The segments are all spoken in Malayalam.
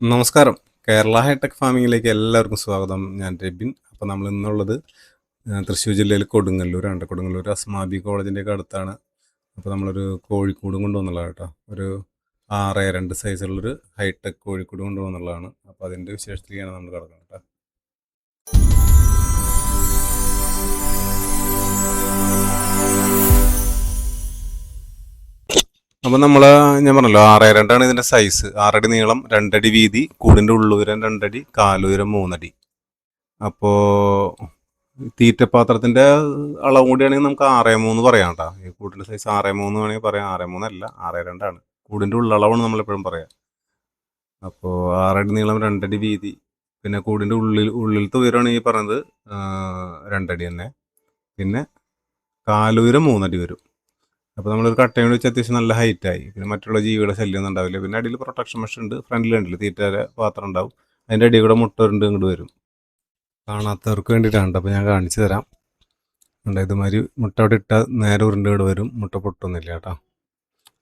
നമസ്കാരം. കേരള ഹൈടെക് ഫാമിങ്ങിലേക്ക് എല്ലാവർക്കും സ്വാഗതം. ഞാൻ രബിൻ. അപ്പോൾ നമ്മൾ ഇന്നുള്ളത് തൃശ്ശൂർ ജില്ലയിൽ കൊടുങ്ങല്ലൂരാണ് കൊടുങ്ങല്ലൂർ അസ്മാബി കോളേജിന്റെ ഒക്കെ അടുത്താണ്. അപ്പോൾ നമ്മളൊരു കോഴിക്കൂടും കൊണ്ടുവന്നുള്ളതാണ് കേട്ടോ. ഒരു ആറ് രണ്ട് സൈസുള്ളൊരു ഹൈടെക് കോഴിക്കൂട് കൊണ്ടുവന്നുള്ളതാണ്. അപ്പോൾ അതിന്റെ വിശേഷത്തിലേക്കാണ് നമ്മൾ കിടക്കുന്നത് കേട്ടോ. അപ്പോൾ നമ്മൾ ഞാൻ പറഞ്ഞല്ലോ ആറേ രണ്ടാണ് ഇതിന്റെ സൈസ് ആറടി നീളം രണ്ടടി വീതി കൂടിന്റെ ഉള്ളുയരം രണ്ടടി കാലുയരം മൂന്നടി. അപ്പോൾ തീറ്റപാത്രത്തിന്റെ അളവ് കൂടിയാണെങ്കിൽ നമുക്ക് ആറേ മൂന്ന് പറയാം കേട്ടോ. ഈ കൂടിന്റെ സൈസ് ആറേ മൂന്ന് വേണമെങ്കിൽ പറയാം. ആറേ മൂന്നല്ല ആറേ രണ്ടാണ്. കൂടിന്റെ ഉള്ളളവാണ് നമ്മളെപ്പോഴും പറയാം. അപ്പോൾ ആറടി നീളം രണ്ടടി വീതി. പിന്നെ കൂടിന്റെ ഉള്ളിൽ ഉള്ളിലത്തെ ഉയരമാണ് ഈ പറഞ്ഞത് രണ്ടടി തന്നെ. പിന്നെ കാലുയരം മൂന്നടി വരും. അപ്പോൾ നമ്മളൊരു കട്ടയും വെച്ച് അത്യാവശ്യം നല്ല ഹൈറ്റായി പിന്നെ മറ്റുള്ള ജീവികളുടെ ശല്യം ഉണ്ടാവില്ല. പിന്നെ അടിയിൽ പ്രൊട്ടക്ഷൻ മെഷ് ഉണ്ട് ഫ്രണ്ടിൽ ഉണ്ടല്ലോ തീറ്റയുടെ പാത്രം ഉണ്ടാവും. അതിന്റെ അടി കൂടെ മുട്ട ഉണ്ട് ഇങ്ങോട്ട് വരും. കാണാത്തവർക്ക് വേണ്ടിയിട്ടാണ് അപ്പോൾ ഞാൻ കാണിച്ചു തരാം. ഉണ്ട് ഇതുമാതിരി മുട്ട അവിടെ ഇട്ടാൽ നേരെ ഉരുണ്ട് ഇവിടെ വരും. മുട്ട പൊട്ടൊന്നുമില്ല കേട്ടോ.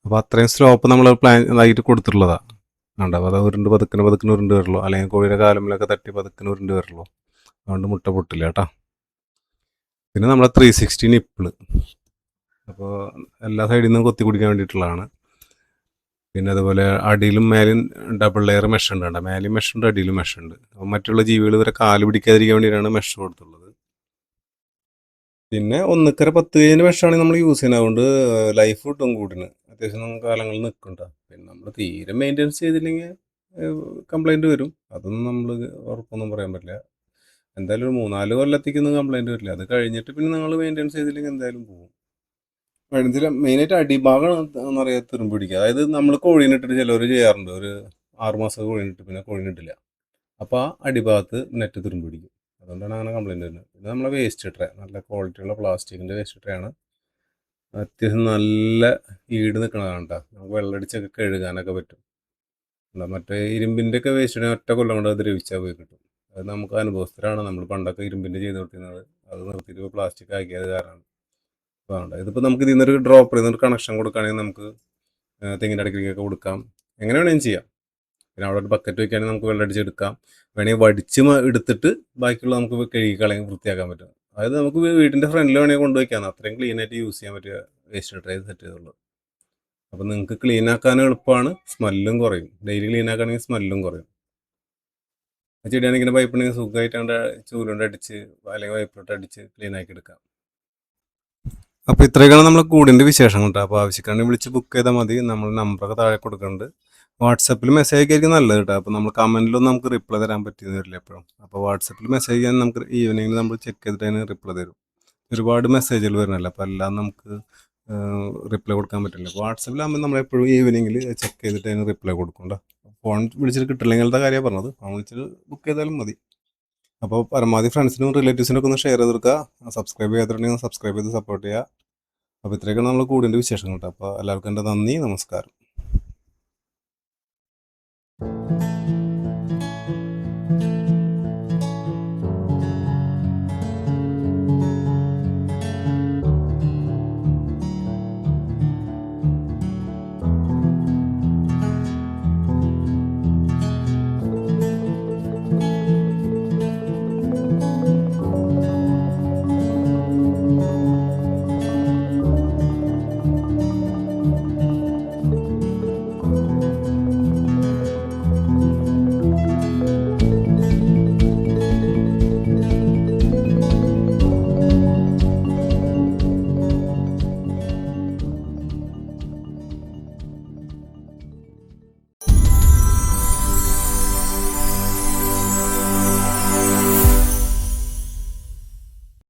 അപ്പോൾ അത്രയും സ്ലോപ്പ് നമ്മൾ പ്ലാൻ ഇതായിട്ട് കൊടുത്തിട്ടുള്ളതാണ് ഉണ്ട് അപ്പോൾ അത് ഉരുണ്ട് പതുക്കിന് പതുക്കിന് ഉരുണ്ട് വരുള്ളൂ അല്ലെങ്കിൽ കോഴിയുടെ കാലമിലൊക്കെ തട്ടി പതുക്കിന് ഉരുണ്ട് വരുള്ളൂ അതുകൊണ്ട് മുട്ട പൊട്ടില്ല കേട്ടോ. പിന്നെ നമ്മളെ ത്രീ സിക്സ്റ്റി നിപ്പിൾ അപ്പോൾ എല്ലാ സൈഡിൽ നിന്നും കൊത്തി കുടിക്കാൻ വേണ്ടിയിട്ടുള്ളതാണ്. പിന്നെ അതുപോലെ അടിയിലും മേലും ഡബിൾ ലെയർ മെഷ് ഉണ്ട് കേട്ടോ. മേലും മെഷ് ഉണ്ട് അടിയിലും മെഷ് ഉണ്ട്. അപ്പോൾ മറ്റുള്ള ജീവികൾ ഇവരെ കാൽ പിടിക്കാതിരിക്കാൻ വേണ്ടിയിട്ടാണ് മെഷ് കൊടുത്തുള്ളത്. പിന്നെ ഒന്നിക്കര പത്ത് കഴിഞ്ഞ മെഷാണ് നമ്മൾ യൂസ് ചെയ്യുന്നത്. അതുകൊണ്ട് ലൈഫ് കിട്ടും കൂടിന് അത്യാവശ്യം കാലങ്ങളിൽ നിൽക്കണ്ട പിന്നെ നമ്മൾ തീരെ മെയിന്റെനൻസ് ചെയ്തില്ലെങ്കിൽ കംപ്ലൈന്റ് വരും. അതൊന്നും നമ്മൾ ഉറപ്പൊന്നും പറയാൻ പറ്റില്ല. എന്തായാലും ഒരു മൂന്നാൽ കൊല്ലത്തേക്കൊന്നും കംപ്ലൈന്റ് വരില്ല. അത് കഴിഞ്ഞിട്ട് പിന്നെ നിങ്ങൾ മെയിന്റെനൻസ് ചെയ്തില്ലെങ്കിൽ എന്തായാലും പോകും ഇതിൽ മെയിനായിട്ട് അടിഭാഗം എന്നറിയാ തുരുമ്പ് പിടിക്കുക. അതായത് നമ്മൾ കോഴീനിട്ടിട്ട് ചിലവർ ചെയ്യാറുണ്ട്. ഒരു ആറുമാസം കോഴീനിട്ട് പിന്നെ കോഴീനിട്ടില്ല അപ്പോൾ ആ അടിഭാഗത്ത് നെറ്റ് തുരുമ്പ് പിടിക്കും. അതുകൊണ്ടാണ് അങ്ങനെ കംപ്ലൈന്റ് വരുന്നത്. പിന്നെ നമ്മളെ വേസ്റ്റ് ട്രേ നല്ല ക്വാളിറ്റിയുള്ള പ്ലാസ്റ്റിക്കിന്റെ വേസ്റ്റ് ട്രേ ആണ്. അത്യാവശ്യം നല്ല ഈട് നിൽക്കണതാണ് കേട്ടോ നമുക്ക് വെള്ളടിച്ചൊക്കെ കഴുകാനൊക്കെ പറ്റും. മറ്റേ ഇരുമ്പിന്റെ ഒക്കെ വേസ്റ്റ് ഒറ്റ കൊല്ലം കൊണ്ട് അത് ദ്രവിച്ചാൽ പോയി കിട്ടും. അത് നമുക്ക് അനുഭവസ്ഥരാണ്. നമ്മൾ പണ്ടൊക്കെ ഇരുമ്പിന്റെ ചെയ്ത് കൊടുത്തിരുന്നത്. അത് നിർത്തിയിട്ട് പ്ലാസ്റ്റിക് ആക്കിയത് കാരണം. വേണ്ട. ഇതിപ്പോൾ നമുക്ക് ഇതിൽ നിന്നൊരു ഡ്രോപ്പർ ഇതിനൊരു കണക്ഷൻ കൊടുക്കുകയാണെങ്കിൽ നമുക്ക് തെങ്ങിന്റെ അടുക്കിലേക്കൊക്കെ കൊടുക്കാം. എങ്ങനെ വേണമെങ്കിലും ചെയ്യാം. പിന്നെ അവിടെ ഒരു ബക്കറ്റ് വെക്കുകയാണെങ്കിൽ നമുക്ക് വെള്ളം അടിച്ചെടുക്കാം വേണമെങ്കിൽ വടിച്ച് എടുത്തിട്ട് ബാക്കിയുള്ള നമുക്ക് കഴുകി വൃത്തിയാക്കാൻ പറ്റും. അതായത് നമുക്ക് വീട്ടിന്റെ ഫ്രണ്ടിൽ വേണമെങ്കിൽ കൊണ്ടുവയ്ക്കാം അത്രയും ക്ലീൻ ആയിട്ട് യൂസ് ചെയ്യാൻ പറ്റിയ വേസ്റ്റ് ട്രേ സെറ്റ് ചെയ്തുള്ളൂ. അപ്പോൾ നിങ്ങൾക്ക് ക്ലീൻ ആക്കാൻ എളുപ്പമാണ് സ്മെല്ലും കുറയും. ഡെയിലി ക്ലീൻ ആക്കുകയാണെങ്കിൽ സ്മെല്ലും കുറയും. ചെടിയാണെങ്കിൽ ഇങ്ങനെ പൈപ്പുണ്ടെങ്കിൽ സുഖമായിട്ടാണ്ട് ചൂലുകൊണ്ട് അടിച്ച് അല്ലെങ്കിൽ പൈപ്പിലോട്ട് അടിച്ച് ക്ലീൻ ആക്കി എടുക്കാം. അപ്പോൾ ഇത്രയൊക്കെയാണ് നമ്മൾ കൂടിന്റെ വിശേഷം കേട്ടോ അപ്പോൾ ആവശ്യക്കാരനെ വിളിച്ച് ബുക്ക് ചെയ്താൽ മതി. നമ്മൾ നമ്പറൊക്കെ താഴെ കൊടുക്കുന്നുണ്ട് വാട്സപ്പിൽ മെസ്സേജ് അയക്കായിരിക്കും നല്ലത് കേട്ടോ അപ്പോൾ നമ്മൾ കമന്റിലൊന്നും നമുക്ക് റിപ്ലൈ തരാൻ പറ്റിയെന്ന് വരില്ല എപ്പോഴും. അപ്പോൾ വാട്സപ്പിൽ മെസ്സേജ് ചെയ്യാൻ നമുക്ക് ഈവനിങ്ങിൽ നമ്മൾ ചെക്ക് ചെയ്തിട്ട് അതിന് റിപ്ലൈ തരും. ഒരുപാട് മെസ്സേജുകൾ വരുന്നല്ലോ അപ്പോൾ എല്ലാം നമുക്ക് റിപ്ലൈ കൊടുക്കാൻ പറ്റില്ല. വാട്സപ്പിലാകുമ്പോൾ നമ്മൾ എപ്പോഴും ഈവനിങ്ങിൽ ചെക്ക് ചെയ്തിട്ട് അതിന് റിപ്ലൈ കൊടുക്കും കേട്ടോ ഫോൺ വിളിച്ചിട്ട് കിട്ടില്ലെങ്കിലത്തെ കാര്യമാണ് പറഞ്ഞത്. ഫോൺ വിളിച്ചിട്ട് ബുക്ക് ചെയ്താലും മതി. അപ്പോൾ പരമാവധി ഫ്രണ്ട്സിനും റിലേറ്റീവ്സിനും ഒക്കെ ഒന്ന് ഷെയർ ചെയ്ത് കൊടുക്കുക. സബ്സ്ക്രൈബ് ചെയ്യാത്തിട്ടുണ്ടെങ്കിൽ സബ്സ്ക്രൈബ് ചെയ്ത് സപ്പോർട്ട് ചെയ്യുക. അപ്പോൾ ഇത്രയൊക്കെ നമ്മൾ കൂടിന്റെ വിശേഷങ്ങൾ കേട്ടോ. അപ്പോൾ എല്ലാവർക്കും എന്റെ നന്ദി നമസ്കാരം.